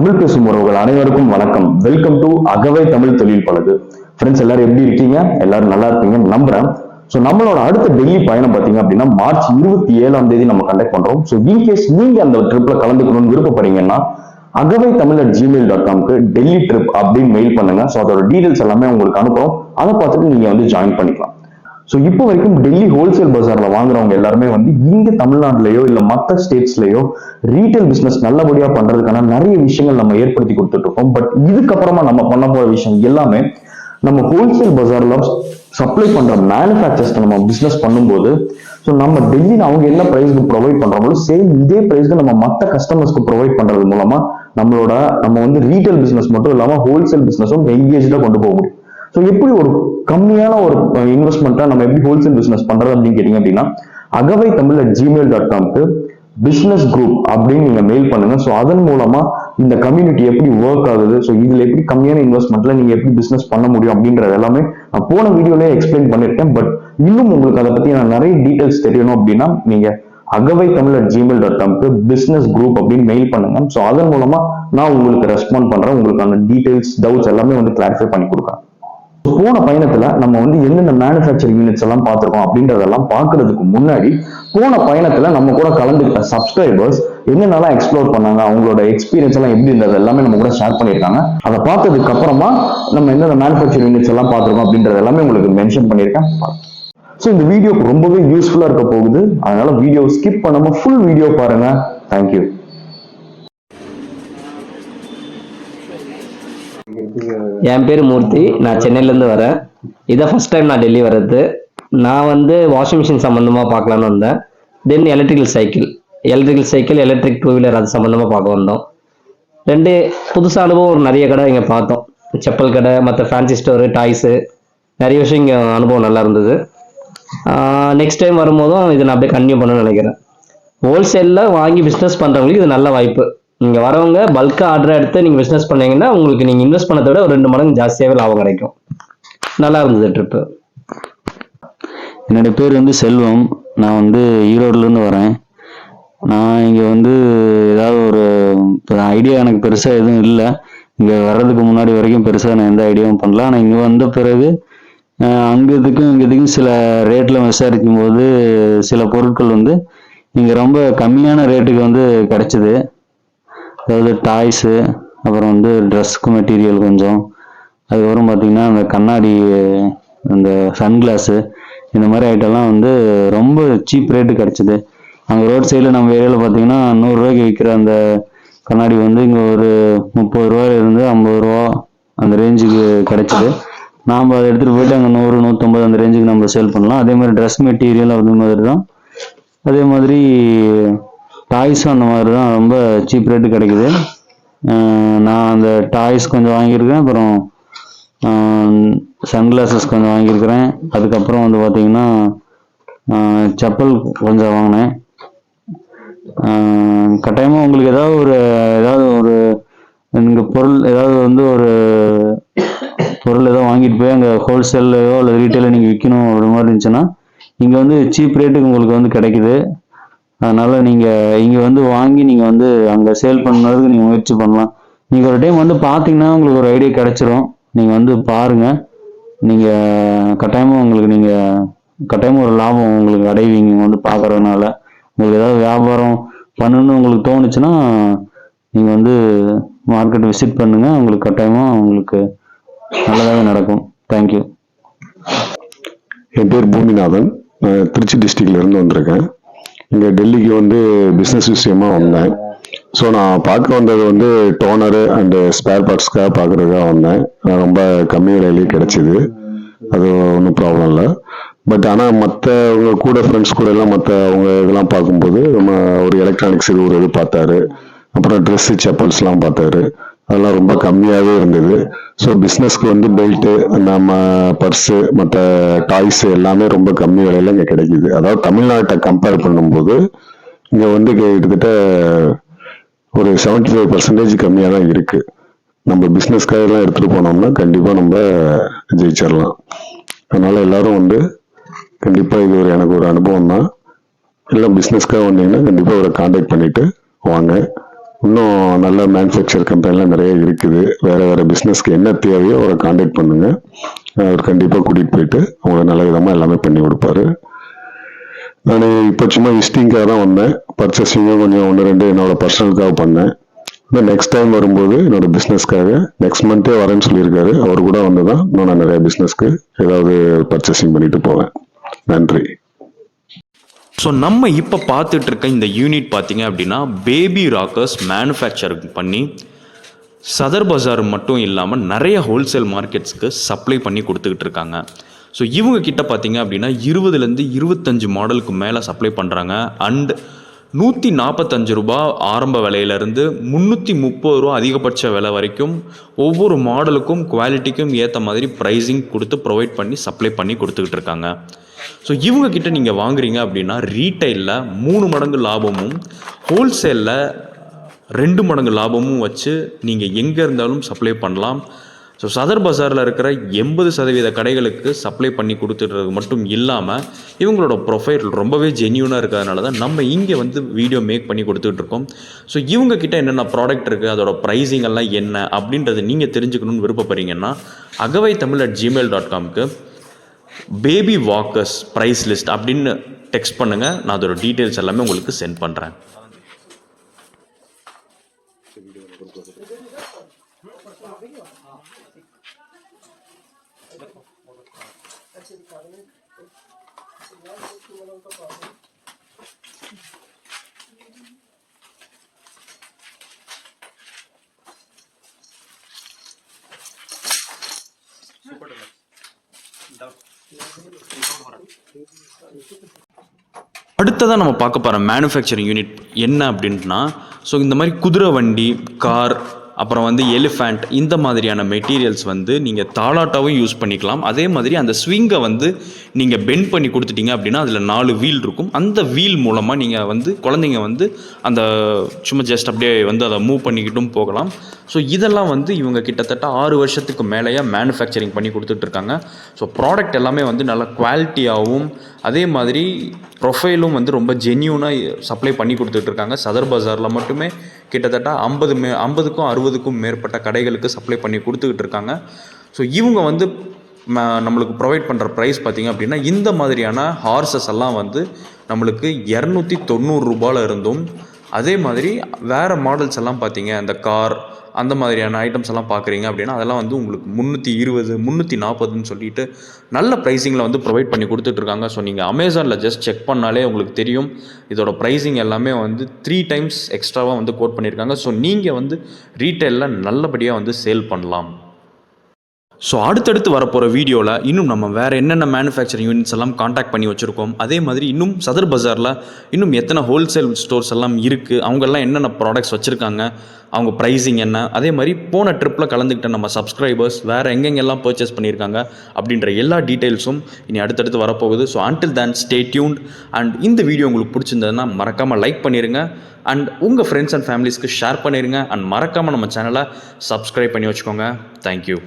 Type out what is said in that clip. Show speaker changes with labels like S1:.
S1: தமிழ் பேசும் உறவுகள் அனைவருக்கும் வணக்கம். வெல்கம் டு அகவை தமிழ் தொழில் பழகு ஃப்ரெண்ட்ஸ் எல்லாரும் எப்படி இருக்கீங்க? எல்லாரும் நல்லா இருப்பீங்கன்னு நம்புறேன். ஸோ நம்மளோட அடுத்த டெல்லி பயணம் பார்த்தீங்க அப்படின்னா மார்ச் இருபத்தி ஏழாம் தேதி நம்ம கண்டக்ட் பண்றோம். ஸோ இன்கேஸ் நீங்க அந்த ட்ரிப்ல கலந்துக்கணும்னு விருப்பப்படுறீங்கன்னா Agavai Tamil at gmail dot காம்க்கு Delhi trip அப்படின்னு மெயில் பண்ணுங்க. ஸோ அதோட டீடைல்ஸ் எல்லாமே உங்களுக்கு அனுப்புறோம். அதை பார்த்துட்டு நீங்க வந்து ஜாயின் பண்ணிக்கலாம். ஸோ இப்போ வரைக்கும் டெல்லி ஹோல்சேல் பஜார்ல வாங்குறவங்க எல்லாருமே வந்து இங்க தமிழ்நாட்டிலேயோ இல்லை மற்ற ஸ்டேட்ஸ்லயோ ரீட்டைல் பிஸ்னஸ் நல்லபடியா பண்றதுக்கான நிறைய விஷயங்கள் நம்ம ஏற்படுத்தி கொடுத்துட்டு இருக்கோம் பட் இதுக்கப்புறமா நம்ம பண்ண போற விஷயம் எல்லாமே நம்ம ஹோல்சேல் பஜார்ல சப்ளை பண்ற மேனுஃபேக்சர்ஸ் நம்ம பிசினஸ் பண்ணும்போது ஸோ நம்ம டெல்லியில் அவங்க என்ன ப்ரைஸ்க்கு ப்ரொவைட் பண்றோமோ சேம் இதே ப்ரைஸ்க்கு நம்ம மற்ற கஸ்டமர்ஸ்க்கு ப்ரொவைட் பண்றது மூலமா நம்மளோட நம்ம வந்து ரீட்டைல் பிசினஸ் மட்டும் இல்லாமல் ஹோல்சேல் பிசினஸும் எங்கேஜா கொண்டு போக முடியும். ஸோ எப்படி ஒரு கம்மியான ஒரு இன்வெஸ்ட்மெண்ட்டா நம்ம எப்படி ஹோல்சேல் பிசினஸ் பண்றது அப்படின்னு கேட்டீங்க அப்படின்னா Agavai Tamil at gmail dot காம்க்கு business group அப்படின்னு நீங்க மெயில் பண்ணுங்க. ஸோ அதன் மூலமா இந்த கம்யூனிட்டி எப்படி ஒர்க் ஆகுது? ஸோ இதுல எப்படி கம்மியான இன்வெஸ்ட்மெண்ட்ல நீங்க எப்படி பிசினஸ் பண்ண முடியும் அப்படின்றது எல்லாமே நான் போன வீடியோலயே எக்ஸ்பிளைன் பண்ணிருக்கேன் பட் இன்னும் உங்களுக்கு அதை பத்தி நான் நிறைய டீட்டெயில்ஸ் தெரியணும் அப்படின்னா நீங்க Agavai Tamil at gmail dot காம்க்கு business group அப்படின்னு மெயில் பண்ணுங்க. ஸோ அதன் மூலமா நான் உங்களுக்கு ரெஸ்பாண்ட் பண்றேன். உங்களுக்கான டீட்டெயில்ஸ் டவுட்ஸ் எல்லாமே வந்து கிளாரிஃபை பண்ணி கொடுக்குறேன். போன பயணத்துல நம்ம வந்து என்னென்ன மேனுஃபேக்சரிங் யூனிட்ஸ் எல்லாம் பார்த்துருக்கோம் அப்படின்றதெல்லாம் பார்க்கறதுக்கு முன்னாடி போன பயணத்துல நம்ம கூட கலந்துக்கிட்ட சப்ஸ்கிரைபர்ஸ் என்னென்னலாம் எக்ஸ்ப்ளோர் பண்ணாங்க அவங்களோட எக்ஸ்பீரியன்ஸ் எல்லாம் எப்படி இருந்தது எல்லாமே நம்ம கூட ஷேர் பண்ணியிருக்காங்க. அதை பார்த்ததுக்கு அப்புறமா நம்ம என்னென்ன மேனுஃபேக்சரிங் யூனிட்ஸ் எல்லாம் பார்த்துருக்கோம் அப்படின்றது எல்லாமே உங்களுக்கு மென்ஷன் பண்ணியிருக்கேன். ஸோ இந்த வீடியோ ரொம்பவே யூஸ்ஃபுல்லாக இருக்க போகுது. அதனால வீடியோ ஸ்கிப் பண்ணாம ஃபுல் வீடியோ பாருங்க. தேங்க்யூ
S2: என் பேர் மூர்த்தி. நான் சென்னையிலேருந்து வரேன். இதான் ஃபர்ஸ்ட் டைம் நான் டெல்லி வர்றது. நான் வந்து வாஷிங் மிஷின் சம்மந்தமாக பார்க்கலான்னு வந்தேன். Then electrical cycle electrical cycle electric two wheeler அது சம்மந்தமாக பார்க்க வந்தோம். ரெண்டு புதுசாக அனுபவம் ஒரு நிறைய கடை இங்கே பார்த்தோம். செப்பல் கடை மற்ற ஃபேன்சி ஸ்டோரு டாய்ஸு நிறைய விஷயம் இங்கே அனுபவம் நல்லா இருந்தது. நெக்ஸ்ட் டைம் வரும்போதும் இதை நான் அப்படியே கன்டினியூ பண்ணணும்னு நினைக்கிறேன். ஹோல்சேலில் வாங்கி பிஸ்னஸ் பண்ணுறவங்களுக்கு இது நல்ல வாய்ப்பு. நீங்கள் வரவங்க பல்காக ஆர்டர் எடுத்து நீங்கள் பிஸ்னஸ் பண்ணீங்கன்னா உங்களுக்கு நீங்கள் இன்வெஸ்ட் பண்ணதை விட ஒரு ரெண்டு மடங்கு ஜாஸ்தியாகவே லாபம் கிடைக்கும். நல்லா இருந்தது ட்ரிப்பு
S3: என்னுடைய பேர் வந்து செல்வம். நான் வந்து ஈரோடுலேருந்து வரேன். நான் இங்கே வந்து ஏதாவது ஒரு ஐடியா எனக்கு பெருசாக எதுவும் இல்லை. இங்கே வர்றதுக்கு முன்னாடி வரைக்கும் பெருசாக நான் எந்த ஐடியாவும் பண்ணல. ஆனால் இங்கே வந்த பிறகு அஹ், அங்க இதுக்கும் இங்கே இதுக்கும் சில ரேட்டில் விசாரிக்கும் போது சில பொருட்கள் வந்து இங்கே ரொம்ப கம்மியான ரேட்டுக்கு வந்து கிடைச்சிது. அதாவது டாய்ஸு அப்புறம் வந்து ட்ரெஸ்ஸுக்கு மெட்டீரியல் கொஞ்சம். அதுக்கப்புறம் பார்த்தீங்கன்னா அந்த கண்ணாடி அந்த சன்கிளாஸு இந்த மாதிரி ஐட்டம்லாம் வந்து ரொம்ப சீப் ரேட்டு கிடச்சிது. அங்கே ரோட் சைடில் நம்ம ஏரியாவில் பார்த்தீங்கன்னா நூறுரூவாய்க்கு விற்கிற அந்த கண்ணாடி வந்து இங்கே ஒரு முப்பது ரூபாயில இருந்து ஐம்பது ரூபா அந்த ரேஞ்சுக்கு கிடச்சிது. நாம் அதை எடுத்துகிட்டு போயிட்டு அங்கே நூறு நூற்றம்பது அந்த ரேஞ்சுக்கு நம்ம சேல் பண்ணலாம். அதே மாதிரி ட்ரெஸ் மெட்டீரியல் அது மாதிரி தான். அதே மாதிரி டாய்ஸும் அந்த மாதிரி தான் ரொம்ப சீப் ரேட்டு கிடைக்குது. நான் அந்த டாய்ஸ் கொஞ்சம் வாங்கியிருக்கேன். அப்புறம் சன்கிளாஸஸ் கொஞ்சம் வாங்கியிருக்கிறேன். அதுக்கப்புறம் வந்து பார்த்தீங்கன்னா செப்பல் கொஞ்சம் வாங்கினேன். கட்டாயமாக உங்களுக்கு ஏதாவது ஒரு ஏதாவது ஒரு இங்கே பொருள் ஏதாவது வந்து ஒரு பொருள் ஏதோ வாங்கிட்டு போய் அங்கே ஹோல்சேல்லையோ அல்லது ரீட்டைலில் நீங்கள் விற்கணும் ஒரு மாதிரி இருந்துச்சுன்னா இங்கே வந்து சீப் ரேட்டுக்கு உங்களுக்கு வந்து கிடைக்குது. அதனால நீங்கள் இங்கே வந்து வாங்கி நீங்கள் வந்து அங்கே சேல் பண்ணுறதுக்கு நீங்கள் முயற்சி பண்ணலாம். நீங்கள் ஒரு டைம் வந்து பார்த்தீங்கன்னா உங்களுக்கு ஒரு ஐடியா கிடச்சிரும். நீங்கள் வந்து பாருங்கள் நீங்கள் கட்டாயமாக உங்களுக்கு நீங்கள் கட்டாயமாக ஒரு லாபம் உங்களுக்கு அடைவீங்க வந்து பார்க்கறதுனால உங்களுக்கு ஏதாவது வியாபாரம் பண்ணணும்னு உங்களுக்கு தோணுச்சுன்னா நீங்கள் வந்து மார்க்கெட் விசிட் பண்ணுங்கள் உங்களுக்கு கட்டாயமாக உங்களுக்கு நல்லதாகவே நடக்கும். தேங்க்யூ
S4: என் பேர் பூமிநாதன். திருச்சி டிஸ்ட்ரிக்ட்லேருந்து வந்திருக்கேன். இங்கே டெல்லிக்கு வந்து பிஸ்னஸ் விஷயமா வந்தேன். ஸோ நான் பார்க்க வந்தது வந்து டோனரு அண்டு ஸ்பேர் பார்ட்ஸ்க்காக பார்க்குறதுக்காக வந்தேன். ரொம்ப கம்மி விலையிலேயே கிடச்சிது. அது ஒன்றும் ப்ராப்ளம் இல்லை. பட் ஆனால் மற்றவங்க கூட ஃப்ரெண்ட்ஸ் கூட எல்லாம் மற்ற அவங்க இதெல்லாம் பார்க்கும்போது நம்ம ஒரு எலக்ட்ரானிக்ஸ் இது ஒரு இது பார்த்தாரு. அப்புறம் ட்ரெஸ்ஸு செப்பல்ஸ்லாம் பார்த்தாரு. அதெல்லாம் ரொம்ப கம்மியாகவே இருந்தது. ஸோ பிஸ்னஸ்க்கு வந்து பெல்ட்டு நம்ம பர்ஸு மற்ற டாய்ஸ் எல்லாமே ரொம்ப கம்மி விலையில இங்கே கிடைக்குது. அதாவது தமிழ்நாட்டை கம்பேர் பண்ணும்போது இங்கே வந்து கிட்டத்தட்ட ஒரு செவன்டி ஃபைவ் பர்சன்டேஜ் கம்மியாக தான் இருக்குது நம்ம பிஸ்னஸ்க்காக எல்லாம் எடுத்துகிட்டு போனோம்னா கண்டிப்பாக நம்ம ஜெயிச்சிடலாம் அதனால் எல்லாரும் வந்து கண்டிப்பாக இது ஒரு எனக்கு ஒரு அனுபவம் தான் எல்லாம் பிஸ்னஸ்க்காக வந்தீங்கன்னா கண்டிப்பாக ஒரு காண்டாக்ட் பண்ணிட்டு வாங்க. இன்னும் நல்ல மேனுஃபேக்சர் கம்பெனிலாம் நிறைய இருக்குது. வேறு வேறு பிஸ்னஸ்க்கு என்ன தேவையோ அவரை காண்டாக்ட் பண்ணுங்கள் அவர் கண்டிப்பாக கூட்டிகிட்டு போயிட்டு அவங்களை நல்ல விதமாக எல்லாமே பண்ணி கொடுப்பாரு. நான் இப்போ சும்மா விசிட்டிங்காக தான் வந்தேன். பர்ச்சேசிங்கும் கொஞ்சம் ஒன்று ரெண்டு என்னோட பர்சனலுக்காக பண்ணேன். ஆனால் நெக்ஸ்ட் டைம் வரும்போது என்னோட பிஸ்னஸ்க்காக நெக்ஸ்ட் மந்த்தே வரேன்னு சொல்லியிருக்காரு. அவர் கூட வந்து தான் இன்னும் நான் நிறைய பிஸ்னஸ்க்கு ஏதாவது பர்ச்சேசிங் பண்ணிட்டு போவேன். நன்றி.
S5: ஸோ நம்ம இப்போ பார்த்துட்டு இருக்க இந்த யூனிட் பார்த்தீங்க அப்படின்னா பேபி ராக்கர்ஸ் மேனுஃபேக்சர் பண்ணி சதர் பஜார் மட்டும் இல்லாமல் நிறைய ஹோல்சேல் மார்க்கெட்ஸ்க்கு சப்ளை பண்ணி கொடுத்துக்கிட்டு இருக்காங்க ஸோ இவங்க கிட்ட பார்த்தீங்க அப்படின்னா இருபதுலேருந்து இருபத்தஞ்சு மாடலுக்கு மேலே சப்ளை பண்ணுறாங்க அண்ட் நூற்றி நாற்பத்தஞ்சு ரூபா ஆரம்ப விலையிலேருந்து முந்நூற்றி முப்பது ரூபா அதிகபட்ச விலை வரைக்கும் ஒவ்வொரு மாடலுக்கும் குவாலிட்டிக்கும் ஏற்ற மாதிரி ப்ரைஸிங் கொடுத்து ப்ரொவைட் பண்ணி சப்ளை பண்ணி கொடுத்துக்கிட்டு இருக்காங்க ஸோ இவங்கக்கிட்ட நீங்கள் வாங்குறீங்க அப்படின்னா ரீட்டைலில் மூணு மடங்கு லாபமும் ஹோல்சேலில் ரெண்டு மடங்கு லாபமும் வச்சு நீங்கள் எங்கே இருந்தாலும் சப்ளை பண்ணலாம். ஸோ சதர் பஜாரில் இருக்கிற எண்பது சதவீத கடைகளுக்கு சப்ளை பண்ணி கொடுத்துட்றது மட்டும் இல்லாமல் இவங்களோட ப்ரொஃபைல் ரொம்பவே ஜென்யூனாக இருக்கிறதுனால தான் நம்ம இங்கே வந்து வீடியோ மேக் பண்ணி கொடுத்துட்ருக்கோம் ஸோ இவங்கக்கிட்ட என்னென்ன ப்ராடக்ட் இருக்குது அதோட ப்ரைஸிங் எல்லாம் என்ன அப்படின்றத நீங்கள் தெரிஞ்சுக்கணும்னு விருப்பப்படுறீங்கன்னா Agavai Tamil at gmail dot காம்க்கு baby walkers price list அப்படின்னு டெக்ஸ்ட் பண்ணுங்கள் நான் அதோட டீட்டெயில்ஸ் எல்லாமே உங்களுக்கு சென்ட் பண்ணுறேன் அடுத்ததாக நம்ம பார்க்க போகிற மேனுஃபேக்சரிங் யூனிட் என்ன அப்படின்னா ஸோ இந்த மாதிரி குதிரை வண்டி கார் அப்புறம் வந்து எலிஃபேண்ட் இந்த மாதிரியான மெட்டீரியல்ஸ் வந்து நீங்கள் தாளாட்டாவும் யூஸ் பண்ணிக்கலாம். அதே மாதிரி அந்த ஸ்விங்கை வந்து நீங்கள் பெண்ட் பண்ணி கொடுத்துட்டீங்க அப்படின்னா அதில் நாலு வீல் இருக்கும். அந்த வீல் மூலமாக நீங்கள் வந்து குழந்தைங்க வந்து அந்த சும்மா ஜஸ்ட் அப்படியே வந்து அதை மூவ் பண்ணிக்கிட்டும் போகலாம். ஸோ இதெல்லாம் வந்து இவங்க கிட்டத்தட்ட ஆறு வருஷத்துக்கு மேலேயே மேனுஃபேக்சரிங் பண்ணி கொடுத்துட்ருக்காங்க ஸோ ப்ராடக்ட் எல்லாமே வந்து நல்ல குவாலிட்டியாகவும் அதே மாதிரி ப்ரொஃபைலும் வந்து ரொம்ப ஜென்யூனாக சப்ளை பண்ணி கொடுத்துட்ருக்காங்க சதர் பஜாரில் மட்டுமே கிட்டத்தட்ட ஐம்பது மே ஐம்பதுக்கும் அறுபதுக்கும் மேற்பட்ட கடைகளுக்கு சப்ளை பண்ணி கொடுத்துக்கிட்டு இருக்காங்க. ஸோ இவங்க வந்து நம்மளுக்கு ப்ரொவைட் பண்ணுற ப்ரைஸ் பார்த்திங்க அப்படின்னா இந்த மாதிரியான ஹார்சஸ் எல்லாம் வந்து நம்மளுக்கு இரநூத்தி தொண்ணூறு ரூபாயில் இருந்தும் அதே மாதிரி வேறு மாடல்ஸ் எல்லாம் பார்த்தீங்க அந்த கார் அந்த மாதிரியான ஐட்டம்ஸ் எல்லாம் பார்க்குறீங்க அப்படின்னா அதெல்லாம் வந்து உங்களுக்கு முந்நூற்றி இருபது முந்நூற்றி நாற்பதுன்னு சொல்லிட்டு நல்ல ப்ரைஸிங்கில் வந்து ப்ரொவைட் பண்ணி கொடுத்துட்ருக்காங்க ஸோ நீங்கள் அமேசானில் ஜஸ்ட் செக் பண்ணாலே உங்களுக்கு தெரியும். இதோட ப்ரைஸிங் எல்லாமே வந்து த்ரீ டைம்ஸ் எக்ஸ்ட்ராவாக வந்து கோட் பண்ணியிருக்காங்க ஸோ நீங்கள் வந்து ரீட்டைலில் நல்லபடியாக வந்து சேல் பண்ணலாம். ஸோ அடுத்தடுத்து வரப்போகிற வீடியோவில் இன்னும் நம்ம வேறு என்னென்ன மேனுஃபேக்சரிங் யூனிட்ஸ் எல்லாம் காண்டாக்ட் பண்ணி வச்சுருக்கோம். அதே மாதிரி இன்னும் சதர் பஜாரில் இன்னும் எத்தனை ஹோல்சேல் ஸ்டோர்ஸ் எல்லாம் இருக்குது அவங்கெல்லாம் என்னென்ன ப்ராடக்ட்ஸ் வச்சுருக்காங்க அவங்க ப்ரைஸிங் என்ன அதே மாதிரி போன ட்ரிப்பில் கலந்துக்கிட்ட நம்ம சப்ஸ்கிரைபர்ஸ் வேறு எங்கெங்கெல்லாம் பர்ச்சேஸ் பண்ணியிருக்காங்க அப்படின்ற எல்லா டீட்டெயில்ஸும் இனி அடுத்தடுத்து வரப்போகுது. So until then stay tuned and இந்த வீடியோ உங்களுக்கு பிடிச்சிருந்ததுன்னா மறக்காமல் லைக் பண்ணிடுங்க அண்ட் உங்கள் ஃப்ரெண்ட்ஸ் அண்ட் ஃபேமிலிஸ்க்கு ஷேர் பண்ணிடுங்க அண்ட் மறக்காமல் நம்ம சேனலை சப்ஸ்கிரைப் பண்ணி வச்சுக்கோங்க. தேங்க்யூ